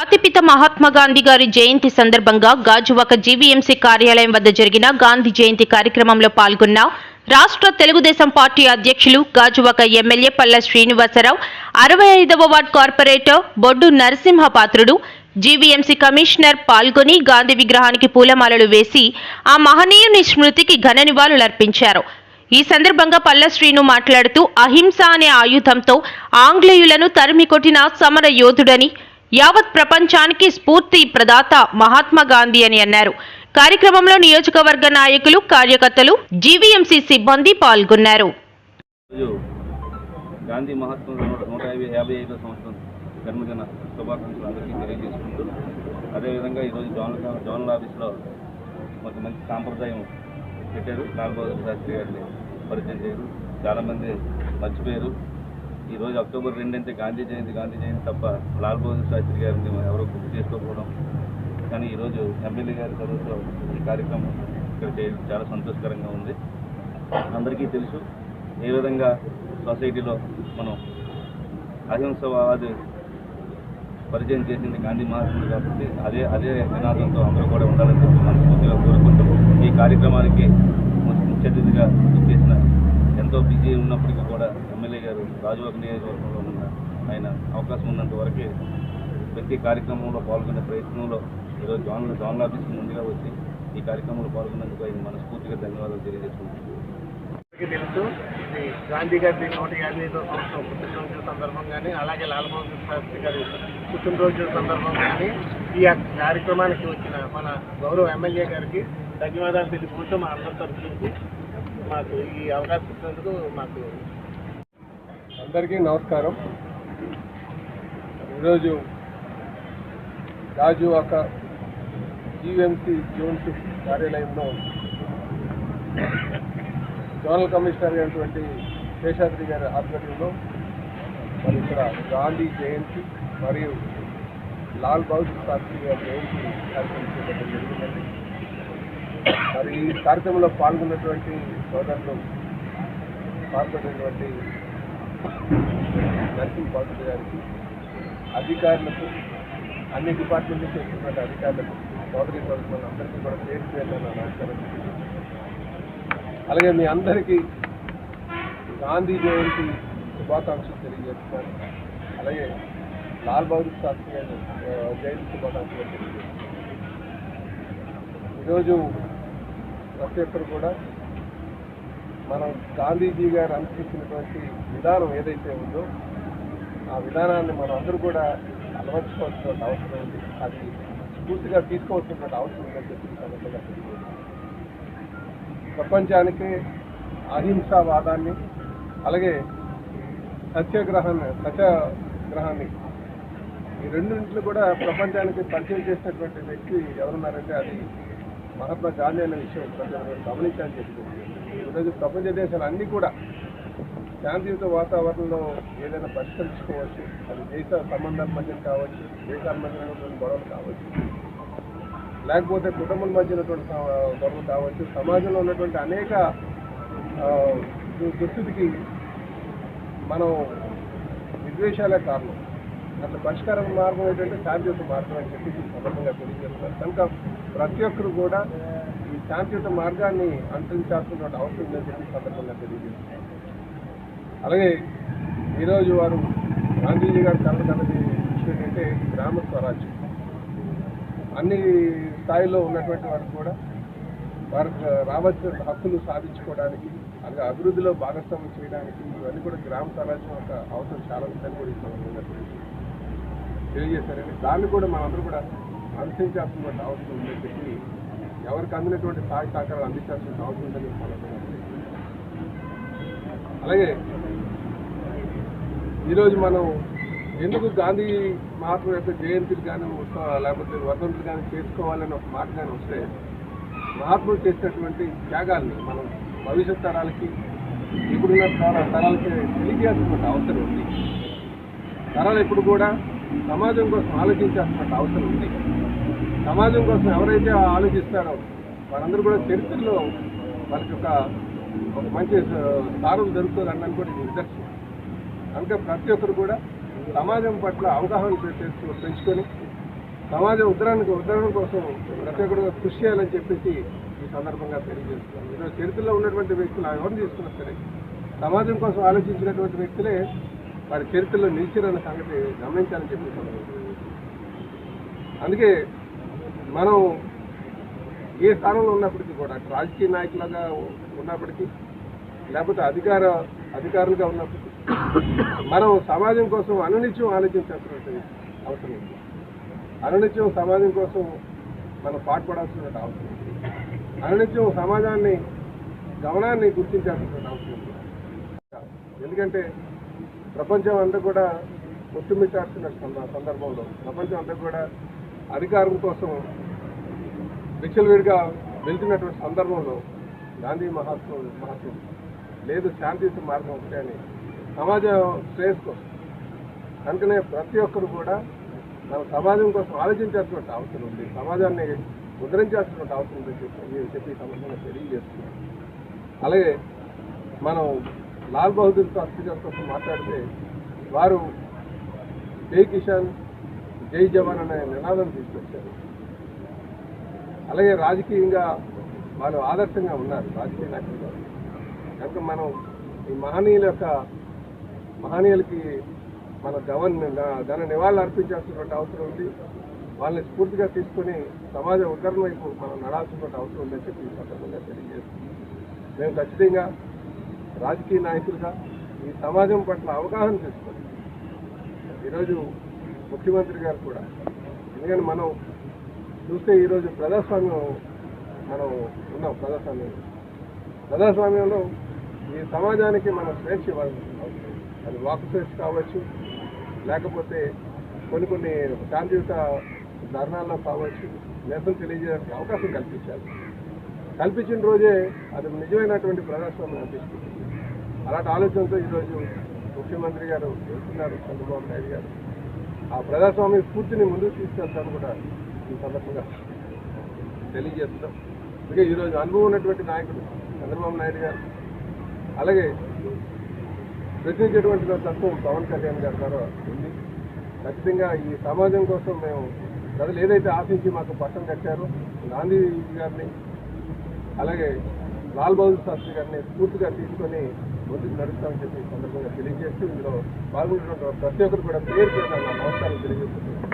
జాతిపిత మహాత్మా గాంధీ గారి జయంతి సందర్భంగా గాజువాక జీవీఎంసీ కార్యాలయం వద్ద జరిగిన గాంధీ జయంతి కార్యక్రమంలో పాల్గొన్న రాష్ట్ర తెలుగుదేశం పార్టీ అధ్యక్షులు గాజువాక ఎమ్మెల్యే పల్ల శ్రీనివాసరావు అరవై ఐదవ ward corporator Boddu Narasimhapatrudu GVMC commissioner పాల్గొని గాంధీ విగ్రహానికి పూలమాలలు వేసి ఆ మహనీయుని స్మృతికి ఘన నివాళులర్పించారు ఈ సందర్భంగా పల్ల శ్రీను మాట్లాడుతూ అహింస అనే ఆయుధంతో ఆంగ్లేయులను తరిమి కొట్టిన సమర యోధుడని యావత్ ప్రపంచానికి స్ఫూర్తి ప్రదాత మహాత్మా గాంధీ అని అన్నారు. కార్యక్రమంలో నియోజకవర్గ నాయకులు కార్యకర్తలు జీవీఎంసీ సిబ్బంది పాల్గొన్నారు. గాంధీ మహాత్మ నూట యాభై యాభై ఐదో సంవత్సరం జన్మదిన శుభాకాంక్షలు అందరికీ తెలియజేసుకుంటూ అదేవిధంగా ఈరోజు జోనల్ జోనల్ ఆఫీస్లో కొంత మంచి సాంప్రదాయం పెట్టారు. లాల్ బహదూర్ శాస్త్రి గారిని పరిచయం చేయరు. చాలామంది మర్చిపోయారు. ఈరోజు అక్టోబర్ రెండు అంటే గాంధీ జయంతి గాంధీ జయంతి తప్ప లాల్ బహదూర్ శాస్త్రి గారిని ఎవరో గుర్తు చేసుకోకపోవడం. కానీ ఈరోజు ఎమ్మెల్యే గారి చదువుతో ఈ కార్యక్రమం ఇక్కడ చేయడం చాలా సంతోషకరంగా ఉంది. అందరికీ తెలుసు ఏ విధంగా సొసైటీలో మనం అహింసవాది పరిచయం చేసింది గాంధీ మహాత్ముడు కాబట్టి అదే అదే నినాదంతో అందరూ కూడా ఉండాలని చెప్పి మనస్ఫూర్తిగా కోరుకుంటూ ఈ కార్యక్రమానికి ముఖ్య అతిథిగా చేసిన ఎంతో బిజీ ఉన్నప్పటికీ కూడా ఎమ్మెల్యే గారు రాజువాక నియోజకవర్గంలో ఉన్న ఆయన అవకాశం ఉన్నంత వరకే ప్రతి కార్యక్రమంలో పాల్గొనే ప్రయత్నంలో ఈరోజు జోన్ జోనల్ ఆఫీస్కి ముందుగా వచ్చి ఈ కార్యక్రమంలో పాల్గొన్నందుకు ఆయన మనస్ఫూర్తిగా ధన్యవాదాలు తెలియజేసుకున్నాను తెలుసు ఇది గాంధీ గారి నూట యాభై ఐదో సంవత్సరం పుట్టినరోజు సందర్భంగానే అలాగే లాల్మోహన్ శాస్త్రి గారి పుట్టినరోజు సందర్భంగానే ఈ కార్యక్రమానికి వచ్చిన మన గౌరవ ఎమ్మెల్యే గారికి ధన్యవాదాలు తెలుపుకుంటూ మా అందరి తరఫు నుంచి మాకు ఈ అవకాశం ఇచ్చినందుకు మాకు అందరికీ నమస్కారం. ఈరోజు రాజు జీవీఎంసీ జోన్ సిక్స్ కార్యాలయంలో జోనల్ కమిషనర్ అయినటువంటి శేషాద్రి గారి ఆధ్వర్యంలో మరి ఇక్కడ గాంధీ జయంతి మరియు లాల్ బహదూర్ శాస్త్రి గారి జయంతి కార్యక్రమం చేయడం జరిగిందండి. మరి ఈ కార్యక్రమంలో పాల్గొన్నటువంటి సోదరులు పాల్పడినటువంటి నర్సింగ్ పాత్ర గారికి అధికారులకు అన్ని డిపార్ట్మెంట్ నుంచి వచ్చినటువంటి అధికారులకు సోదరి సోదరులు అందరికీ కూడా పేరు పేరు నమస్కారం. అలాగే మీ అందరికీ గాంధీ జయంతి శుభాకాంక్షలు తెలియజేస్తున్నాను. అలాగే లాల్ బహదూర్ శాస్త్రి గారి జయంతి శుభాకాంక్షలు తెలియజేస్తున్నాను. ఈరోజు ప్రతి ఒక్కరు కూడా మనం గాంధీజీ గారు అనుసరించినటువంటి విధానం ఏదైతే ఉందో ఆ విధానాన్ని మనం అందరూ కూడా అలవర్చుకోవాల్సిన అవసరం ఉంది. అది పూర్తిగా తీసుకోవాల్సినటువంటి అవసరం ఉందని చెప్పి ఈ సందర్భంగా ప్రపంచానికి అహింసావాదాన్ని అలాగే సత్యాగ్రహాన్ని సత్యాగ్రహాన్ని ఈ రెండింటిని కూడా ప్రపంచానికి పరిచయం చేసినటువంటి వ్యక్తి ఎవరున్నారంటే అది మహాత్మా గాంధీ అనే విషయం గమనించాలని చెప్పి ఈరోజు ప్రపంచ దేశాలు అన్నీ కూడా శాంతియుత వాతావరణంలో ఏదైనా పరిష్కరించుకోవచ్చు. అది దేశ సంబంధాల మధ్య కావచ్చు దేశాల మధ్య గొడవలు కావచ్చు లేకపోతే కుటుంబం మధ్య ఉన్నటువంటి గొడవలు కావచ్చు సమాజంలో ఉన్నటువంటి అనేక దుస్థితికి మనం విద్వేషాలే కారణం. అట్లా పరిష్కారం మార్గం ఏంటంటే శాంతియుత మార్గం అని చెప్పి సందర్భంగా తెలియజేస్తున్నారు. కనుక ప్రతి ఒక్కరు కూడా ఈ శాంతియుత మార్గాన్ని అనుసరించాల్సినటువంటి అవసరం ఉందని చెప్పి సందర్భంగా తెలియజేస్తున్నారు. అలాగే ఈరోజు వారు గాంధీజీ గారు కలగదన్నది విషయం ఏంటంటే గ్రామ స్వరాజ్యం. అన్ని స్థాయిలో ఉన్నటువంటి వారు కూడా వారికి రావాల్సిన హక్కులు సాధించుకోవడానికి అలాగే అభివృద్ధిలో భాగస్వామ్యం చేయడానికి ఇవన్నీ కూడా గ్రామ స్వరాజ్యం యొక్క అవసరం చాలా ఉందని కూడా ఈ తెలియజేశారని దాన్ని కూడా మనందరూ కూడా అనుసరించాల్సినటువంటి అవసరం ఉందని చెప్పి ఎవరికి అందినటువంటి సహాయ సహకారాలు అందించాల్సిన అవసరం ఉందని అలాగే ఈరోజు మనం ఎందుకు గాంధీ మహాత్మ యొక్క జయంతిని కానీ లేకపోతే వర్ధంతులు కానీ చేసుకోవాలని ఒక మాట కానీ వస్తే మహాత్ములు చేసినటువంటి త్యాగాల్ని మనం భవిష్యత్ తరాలకి ఇప్పుడున్న తర తరాలకి తెలియజేయాల్సినటువంటి అవసరం ఉంది. తరాలు ఎప్పుడు కూడా సమాజం కోసం ఆలోచించాల్సినటువంటి అవసరం ఉంది. సమాజం కోసం ఎవరైతే ఆలోచిస్తారో వారందరూ కూడా చరిత్రలో వాళ్ళకి ఒక ఒక మంచి స్థానం దొరుకుతుంది అన్నది కూడా ఇది నిదర్శనం. కనుక ప్రతి ఒక్కరు కూడా సమాజం పట్ల అవగాహన పె- పెంచుకొని సమాజ ఉద్ధరణకు ఉద్ధరణ కోసం ప్రతి ఒక్కరు కృషి చేయాలని చెప్పేసి ఈ సందర్భంగా తెలియజేస్తున్నాను. ఈరోజు చరిత్రలో ఉన్నటువంటి వ్యక్తులు ఎవరిని తీసుకున్నా సరే సమాజం కోసం ఆలోచించినటువంటి వ్యక్తులే వారి చరిత్రలో నిలిచిరన్న సంగతి గమనించాలని చెప్పి అందుకే మనం ఏ స్థానంలో ఉన్నప్పటికీ కూడా రాజకీయ నాయకులుగా ఉన్నప్పటికీ లేకపోతే అధికార అధికారులుగా ఉన్నప్పటికీ మనం సమాజం కోసం అనునిత్యం ఆలోచించాల్సినటువంటి అవసరం ఉంది. అనునిత్యం సమాజం కోసం మనం పాటుపడాల్సిన అవసరం ఉంది. అనునిత్యం సమాజాన్ని గమనాన్ని గుర్తించాల్సిన అవసరం ఉంది. ఎందుకంటే ప్రపంచం అంతా కూడా కొట్టుమిట్టాడుతున్న సంద- సందర్భంలో ప్రపంచం అంతా కూడా అధికారం కోసం విచ్చలవిడిగా వెళ్తున్నటువంటి సందర్భంలో గాంధీ మహాత్మ మహాత్ముడు లేదు శాంతియుత మార్గం ఒకటే అని సమాజం శ్రేయస్ కోసం అందుకనే ప్రతి ఒక్కరు కూడా మన సమాజం కోసం ఆలోచించాల్సినటువంటి అవసరం ఉంది సమాజాన్ని ఉద్ధరించాల్సినటువంటి అవసరం ఉంది చెప్పి చెప్పి సమస్యను తెలియజేస్తున్నాం అలాగే మనం లాల్ బహదూర్ శాస్త్రి గారి మాట్లాడితే వారు జై కిషాన్ జై జవాన్ అనే నినాదం తీసుకొచ్చారు. అలాగే రాజకీయంగా వాళ్ళు ఆదర్శంగా ఉన్నారు రాజకీయ నాయకులు. కనుక మనం ఈ మహనీయుల యొక్క మహనీయులకి మన గవన్ ధన నివాళులు అర్పించాల్సినటువంటి అవసరం ఉంది. వాళ్ళని స్ఫూర్తిగా తీసుకొని సమాజ ఉద్ధరణ వైపు మనం నడాల్సినటువంటి అవసరం ఉందని చెప్పి ఈ సందర్భంగా తెలియజేస్తుంది మేము ఖచ్చితంగా రాజకీయ నాయకులుగా ఈ సమాజం పట్ల అవగాహన తీసుకొని ఈరోజు ముఖ్యమంత్రి గారు కూడా ఎందుకంటే మనం చూస్తే ఈరోజు ప్రజాస్వామ్యం మనం ఉన్నాం ప్రజాస్వామ్యంలో ప్రజాస్వామ్యంలో ఈ సమాజానికి మనం స్వేచ్ఛ ఇవ్వాల్సి అది వాక్ స్వేచ్ఛ కావచ్చు లేకపోతే కొన్ని కొన్ని శాంతియుత ధర్నాల్లో కావచ్చు నిరసన తెలియజేయడానికి అవకాశం కల్పించాలి. కల్పించిన రోజే అది నిజమైనటువంటి ప్రజాస్వామ్యం అనిపిస్తుంది అలాంటి ఆలోచనతో ఈరోజు ముఖ్యమంత్రి గారు వెళ్తున్నారు చంద్రబాబు నాయుడు గారు. ఆ ప్రజాస్వామ్య స్ఫూర్తిని ముందుకు తీసుకెళ్తాను కూడా ఈ సందర్భంగా తెలియజేస్తున్నాం. అందుకే ఈరోజు అనుభవం ఉన్నటువంటి నాయకుడు చంద్రబాబు నాయుడు గారు అలాగే ప్రశ్నించేటువంటి తత్వం పవన్ కళ్యాణ్ గారి ద్వారా ఉంది. ఖచ్చితంగా ఈ సమాజం కోసం మేము ప్రజలు ఏదైతే ఆశించి మాకు పట్టం కట్టారో గాంధీ గారిని అలాగే లాల్ బహదూర్ శాస్త్రి గారిని స్ఫూర్తిగా తీసుకొని ముందుకు నడుస్తామని చెప్పి సందర్భంగా తెలియజేస్తూ ఇందులో పాల్గొంటున్న ప్రతి ఒక్కరు కూడా పేరు పేరు నమస్కారం తెలియజేస్తున్నాను.